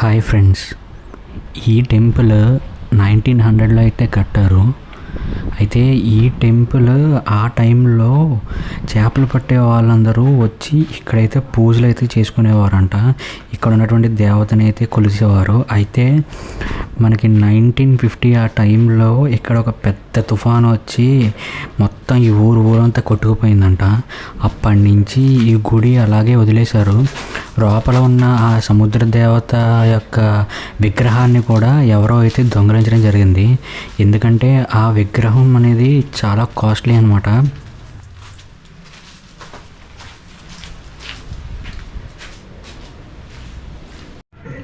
Hi friends. ఈ temple nineteen హండ్రెడ్లో అయితే కట్టారు. అయితే ఈ టెంపుల్ ఆ టైంలో చేపలు పట్టే వాళ్ళందరూ వచ్చి ఇక్కడైతే పూజలు అయితే చేసుకునేవారంట. ఇక్కడ ఉన్నటువంటి దేవతని అయితే కొలిసేవారు. అయితే మనకి నైన్టీన్ ఫిఫ్టీ ఆ టైంలో ఇక్కడ ఒక పెద్ద తుఫాను వచ్చి మొత్తం ఈ ఊరు ఊరంతా కొట్టుకుపోయిందంట. అప్పటి నుంచి ఈ గుడి అలాగే వదిలేశారు. లోపల ఉన్న ఆ సముద్ర దేవత యొక్క విగ్రహాన్ని కూడా ఎవరో అయితే దొంగలించడం జరిగింది. ఎందుకంటే ఆ విగ్రహం అనేది చాలా కాస్ట్లీ అనమాట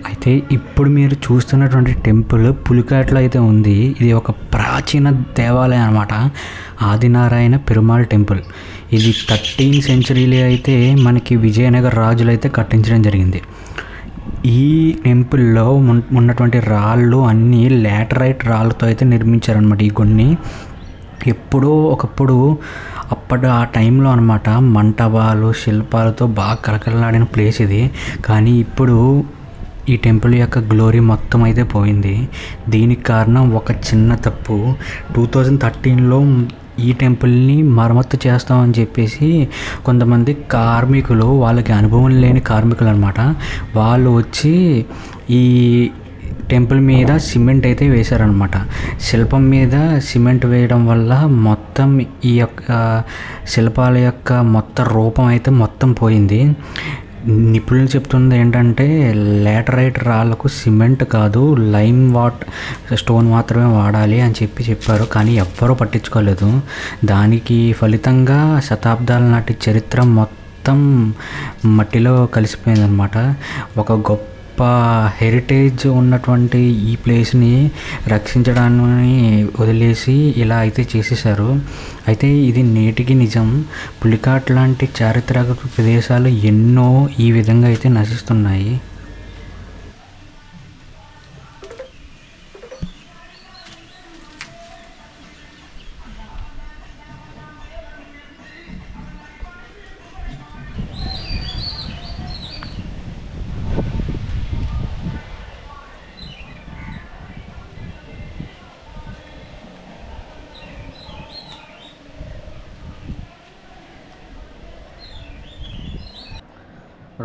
అయితే ఇప్పుడు మీరు చూస్తున్నటువంటి టెంపుల్ పులికాట్లో అయితే ఉంది. ఇది ఒక ప్రాచీన దేవాలయం అనమాట ఆదినారాయణ పెరుమాళ్ టెంపుల్. ఇది థర్టీన్ సెంచరీలో అయితే మనకి విజయనగర రాజులు అయితే కట్టించడం జరిగింది. ఈ టెంపుల్లో ఉన్- ఉన్నటువంటి రాళ్ళు అన్నీ లాటరైట్ రాళ్ళతో అయితే నిర్మించారనమాట ఈ కొన్ని ఎప్పుడో ఒకప్పుడు అప్పటి ఆ టైంలో అనమాట మంటపాలు శిల్పాలతో బాగా కలకలలాడిన ప్లేస్ ఇది. కానీ ఇప్పుడు ఈ టెంపుల్ యొక్క గ్లోరీ మొత్తం అయితే పోయింది. దీనికి కారణం ఒక చిన్న తప్పు. టూ థౌజండ్ థర్టీన్లో ఈ టెంపుల్ని మరమ్మత్తు చేస్తామని చెప్పేసి కొంతమంది కార్మికులు వాళ్ళకి అనుభవం లేని కార్మికులు అనమాట వాళ్ళు వచ్చి ఈ టెంపుల్ మీద సిమెంట్ అయితే వేశారనమాట. శిల్పం మీద సిమెంట్ వేయడం వల్ల మొత్తం ఈ యొక్క శిల్పాల యొక్క మొత్తం రూపం అయితే మొత్తం పోయింది. నిపుణులు చెప్తుంది ఏంటంటే లేటరైట్ రాళ్ళకు సిమెంట్ కాదు లైమ్ వాట్ స్టోన్ మాత్రమే వాడాలి అని చెప్పి చెప్పారు. కానీ ఎవ్వరూ పట్టించుకోలేదు. దానికి ఫలితంగా శతాబ్దాల నాటి చరిత్ర మొత్తం మట్టిలో కలిసిపోయిందనమాట ఒక గొప్ప హెరిటేజ్ ఉన్నటువంటి ఈ ప్లేస్ని రక్షించడాన్ని వదిలేసి ఇలా అయితే చేసేసారు అయితే ఇది నేటికి నిజం. పులికాట్ లాంటి చారిత్రక ప్రదేశాలు ఎన్నో ఈ విధంగా అయితే నశిస్తున్నాయి.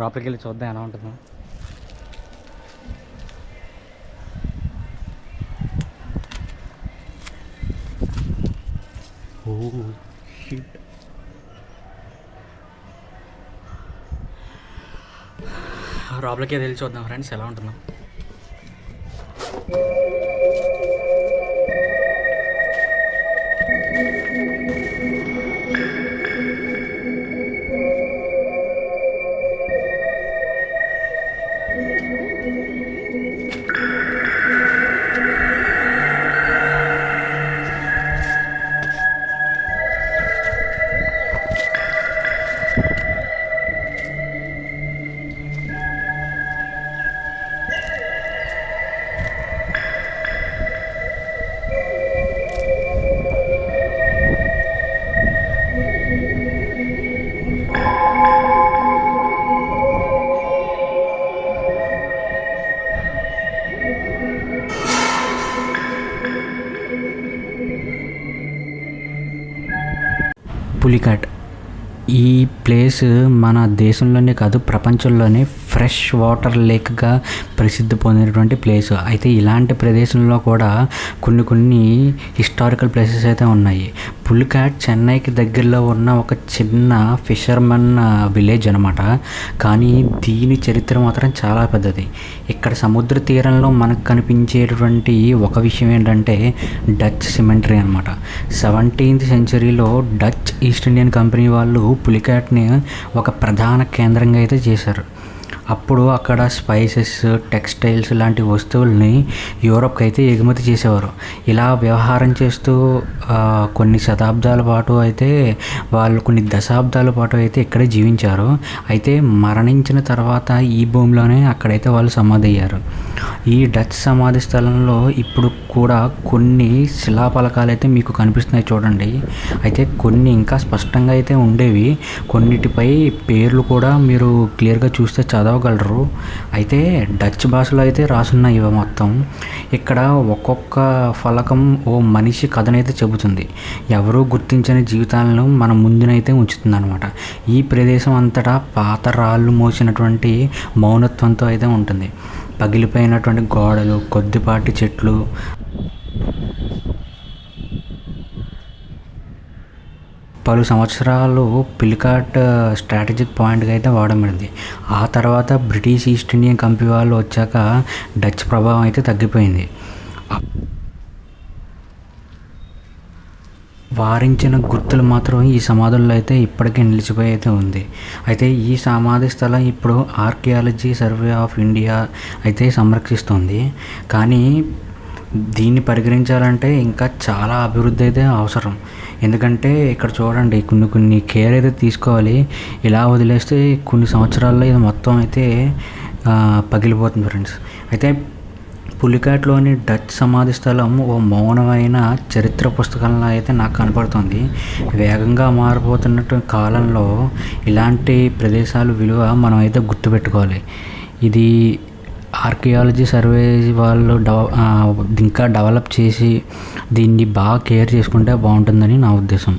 లోపలికి వెళ్ళి చూద్దాం ఎలా ఉంటుందో. Oh shit. లోపలికి వెళ్ళి చూద్దాం ఫ్రెండ్స్ ఎలా ఉంటుందో. పులికాట్ ఈ ప్లేస్ మన దేశంలోనే కాదు ప్రపంచంలోనే ఫ్రెష్ వాటర్ లేక్గా ప్రసిద్ధి పొందినటువంటి ప్లేస్. అయితే ఇలాంటి ప్రదేశంలో కూడా కొన్ని కొన్ని హిస్టారికల్ ప్లేసెస్ అయితే ఉన్నాయి. పులికాట్ చెన్నైకి దగ్గరలో ఉన్న ఒక చిన్న ఫిషర్మన్ విలేజ్ అనమాట కానీ దీని చరిత్ర మాత్రం చాలా పెద్దది. ఇక్కడ సముద్ర తీరంలో మనకు కనిపించేటువంటి ఒక విషయం ఏంటంటే డచ్ సిమెంటరీ అనమాట సెవెంటీన్త్ సెంచరీలో డచ్ ఈస్ట్ ఇండియన్ కంపెనీ వాళ్ళు పులికాట్ని ఒక ప్రధాన కేంద్రంగా అయితే చేశారు. అప్పుడు అక్కడ స్పైసెస్ టెక్స్టైల్స్ లాంటి వస్తువుల్ని యూరప్కి అయితే ఎగుమతి చేసేవారు. ఇలా వ్యవహారం చేస్తూ కొన్ని శతాబ్దాల పాటు అయితే వాళ్ళు కొన్ని దశాబ్దాల పాటు అయితే ఇక్కడే జీవించారు. అయితే మరణించిన తర్వాత ఈ భూమిలోనే అక్కడైతే వాళ్ళు సమాధి అయ్యారు. ఈ డచ్ సమాధి స్థలంలో ఇప్పుడు కూడా కొన్ని శిలాఫలకాలు అయితే మీకు కనిపిస్తున్నాయి చూడండి. అయితే కొన్ని ఇంకా స్పష్టంగా అయితే ఉండేవి. కొన్నిటిపై పేర్లు కూడా మీరు క్లియర్గా చూస్తే చదవగలరు. అయితే డచ్ భాషలో అయితే రాసున్నాయి ఇవి మొత్తం. ఇక్కడ ఒక్కొక్క ఫలకం ఓ మనిషి కథనైతే చెబుతుంది. ఎవరూ గుర్తించని జీవితాలను మన ముందునైతే ఉంచుతుంది అనమాట ఈ ప్రదేశం అంతటా పాత రాళ్ళు మోసినటువంటి మౌనత్వంతో అయితే ఉంటుంది. పగిలిపోయినటువంటి గోడలు కొద్దిపాటి చెట్లు. పలు సంవత్సరాలు పిలికాట్ స్ట్రాటజిక్ పాయింట్గా అయితే వాడబడింది ఆ తర్వాత బ్రిటిష్ ఈస్ట్ ఇండియన్ కంపెనీ వాళ్ళు వచ్చాక డచ్ ప్రభావం అయితే తగ్గిపోయింది. వారించిన గుర్తులు మాత్రం ఈ సమాధుల్లో అయితే ఇప్పటికీ నిలిచిపోయి అయితే ఉంది. అయితే ఈ సమాధి స్థలం ఇప్పుడు ఆర్కియాలజీ సర్వే ఆఫ్ ఇండియా అయితే సంరక్షిస్తుంది. కానీ దీన్ని పరిగణించాలంటే ఇంకా చాలా అభివృద్ధి అయితే అవసరం. ఎందుకంటే ఇక్కడ చూడండి కొన్ని కొన్ని కేర్ అయితే తీసుకోవాలి. ఇలా వదిలేస్తే కొన్ని సంవత్సరాల్లో ఇది మొత్తం అయితే పగిలిపోతుంది ఫ్రెండ్స్. అయితే పులికాట్లోని డచ్ సమాధి స్థలం ఓ మౌనమైన చరిత్ర పుస్తకంలో అయితే నాకు కనపడుతుంది. వేగంగా మారిపోతున్నట్టు కాలంలో ఇలాంటి ప్రదేశాలు విలువ మనం అయితే గుర్తుపెట్టుకోవాలి. ఇది ఆర్కియాలజీ సర్వే వాళ్ళు డెవ ఇంకా డెవలప్ చేసి దీన్ని బాగా కేర్ చేసుకుంటే బాగుంటుందని నా ఉద్దేశం.